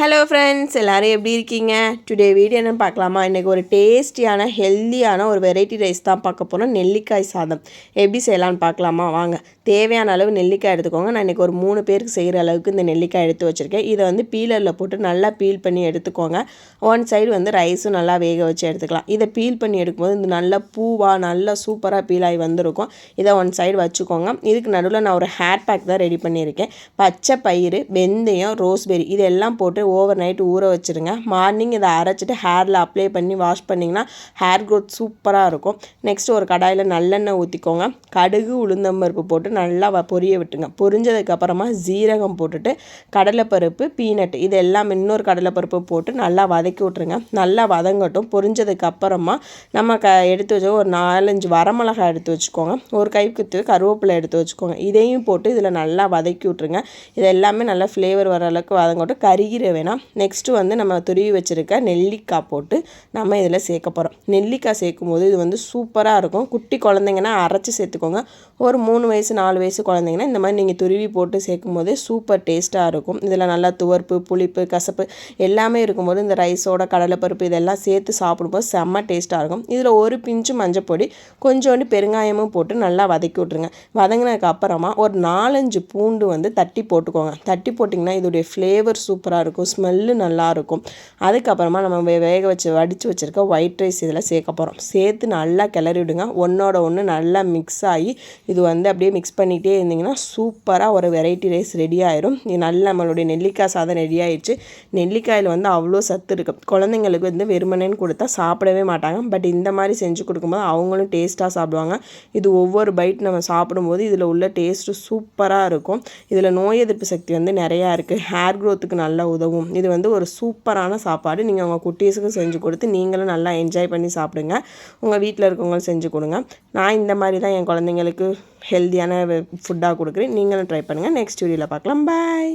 Hello friends எல்லோரும் எப்படி இருக்கீங்க? டுடே வீடியோ என்னென்னு பார்க்கலாமா? இன்றைக்கி ஒரு டேஸ்டியான ஹெல்த்தியான ஒரு வெரைட்டி ரைஸ் தான் பார்க்க போகிறோம் நெல்லிக்காய் சாதம். எப்படி செய்யலான்னு பார்க்கலாமா? வாங்க. தேவையான அளவு நெல்லிக்காய் எடுத்துக்கோங்க. நான் இன்றைக்கி ஒரு மூணு பேருக்கு செய்கிற அளவுக்கு இந்த நெல்லிக்காய் எடுத்து வச்சுருக்கேன். இதை வந்து பீலரில் போட்டு நல்லா பீல் பண்ணி எடுத்துக்கோங்க. ஒன் சைடு வந்து ரைஸும் நல்லா வேக வச்சு எடுத்துக்கலாம். இதை பீல் பண்ணி எடுக்கும்போது இந்த நல்ல பூவாக நல்லா சூப்பராக பீல் ஆகி வந்திருக்கும். இதை ஒன் சைடு வச்சுக்கோங்க. இதுக்கு நடுவில் நான் ஒரு ஹேர் பேக் தான் ரெடி பண்ணியிருக்கேன். பச்சை பயிறு வெந்தயம் ரோஸ்பெரி இதெல்லாம் போட்டு ஓவர் நைட் ஊற வச்சுருங்க. மார்னிங் இதை அரைச்சிட்டு ஹேரில் அப்ளை பண்ணி வாஷ் பண்ணிங்கன்னா ஹேர் க்ரோத் சூப்பராக இருக்கும். நெக்ஸ்ட் ஒரு கடாயில் நல்லெண்ணெய் ஊற்றிக்கோங்க கடுகு உளுந்தம்பருப்பு போட்டு நல்லா பொரிய விட்டுங்க பொரிஞ்சதுக்கப்புறமா ஜீரகம் போட்டுட்டு கடலைப்பருப்பு பீனட் இது எல்லாம் இன்னொரு கடலைப்பருப்பு போட்டு நல்லா வதக்கி விட்ருங்க நல்லா வதங்கட்டும். பொரிஞ்சதுக்கப்புறமா நம்ம க எடுத்து வச்ச ஒரு நாலஞ்சு வரமிளகா எடுத்து வச்சுக்கோங்க. ஒரு கைக்குத்து கருவேப்பிலை எடுத்து வச்சுக்கோங்க. இதையும் போட்டு இதில் நல்லா வதக்கி விட்ருங்க இது எல்லாமே நல்லா ஃப்ளேவர் வர அளவுக்கு வதங்கட்டும். கருகிற வேணாம். நெக்ஸ்ட்டு வந்து நம்ம துருவி வச்சுருக்க நெல்லிக்காய் போட்டு நம்ம இதில் சேர்க்க போகிறோம் நெல்லிக்காய் சேர்க்கும் போது இது வந்து சூப்பராக இருக்கும். குட்டி குழந்தைங்கன்னா அரைச்சி சேர்த்துக்கோங்க. ஒரு மூணு வயசு நாலு வயசு குழந்தைங்கன்னா இந்த மாதிரி நீங்கள் துருவி போட்டு சேர்க்கும் போதே சூப்பர் டேஸ்ட்டாக இருக்கும். இதில் நல்லா துவர்ப்பு புளிப்பு கசப்பு எல்லாமே இருக்கும்போது இந்த ரைஸோட கடலைப்பருப்பு இதெல்லாம் சேர்த்து சாப்பிடும்போது செம்ம டேஸ்ட்டாக இருக்கும். இதில் ஒரு பிஞ்சு மஞ்சப்பொடி கொஞ்சோண்டு பெருங்காயமும் போட்டு நல்லா வதக்கி விட்ருங்க வதங்கினதுக்கு அப்புறமா ஒரு நாலஞ்சு பூண்டு வந்து தட்டி போட்டுக்கோங்க. தட்டி போட்டிங்கன்னா இதோடைய ஃப்ளேவர் சூப்பராக இருக்கும். இருக்கும். ஸ்மெல்லு நல்லாயிருக்கும் அதுக்கப்புறமா நம்ம வே வேக வச்சு வடித்து வச்சுருக்க ஒயிட் ரைஸ் இதில் சேர்க்க போகிறோம் சேர்த்து நல்லா கிளறி விடுங்க. ஒன்றோட ஒன்று நல்லா மிக்ஸ் ஆகி இது வந்து அப்படியே மிக்ஸ் பண்ணிகிட்டே இருந்திங்கன்னா சூப்பராக ஒரு வெரைட்டி ரைஸ் ரெடி ஆயிரும். இது நல்லா நம்மளுடைய நெல்லிக்காய் சாதம் ரெடி ஆயிடுச்சு. நெல்லிக்காயில் வந்து அவ்வளோ சத்து இருக்குது குழந்தைங்களுக்கு வந்து வெறுமனேன்னு கொடுத்தா சாப்பிடவே மாட்டாங்க. பட் இந்த மாதிரி செஞ்சு கொடுக்கும்போது அவங்களும் டேஸ்ட்டாக சாப்பிடுவாங்க. இது ஒவ்வொரு பைட் நம்ம சாப்பிடும்போது இதில் உள்ள டேஸ்ட்டு சூப்பராக இருக்கும். இதில் நோய் எதிர்ப்பு சக்தி வந்து நிறையா இருக்குது ஹேர் க்ரோத்துக்கு நல்லா உதவும். உதவும் இது வந்து ஒரு சூப்பரான சாப்பாடு. நீங்கள் உங்கள் குட்டீஸுக்கும் செஞ்சு கொடுத்து நீங்களும் நல்லா என்ஜாய் பண்ணி சாப்பிடுங்க. உங்கள் வீட்டில் இருக்கவங்களும் செஞ்சு கொடுங்க. நான் இந்த மாதிரி தான் என் குழந்தைங்களுக்கு ஹெல்த்தியான ஃபுட்டாக கொடுக்குறேன். நீங்களும் ட்ரை பண்ணுங்கள் நெக்ஸ்ட் வீடியோவில் பார்க்கலாம். பாய்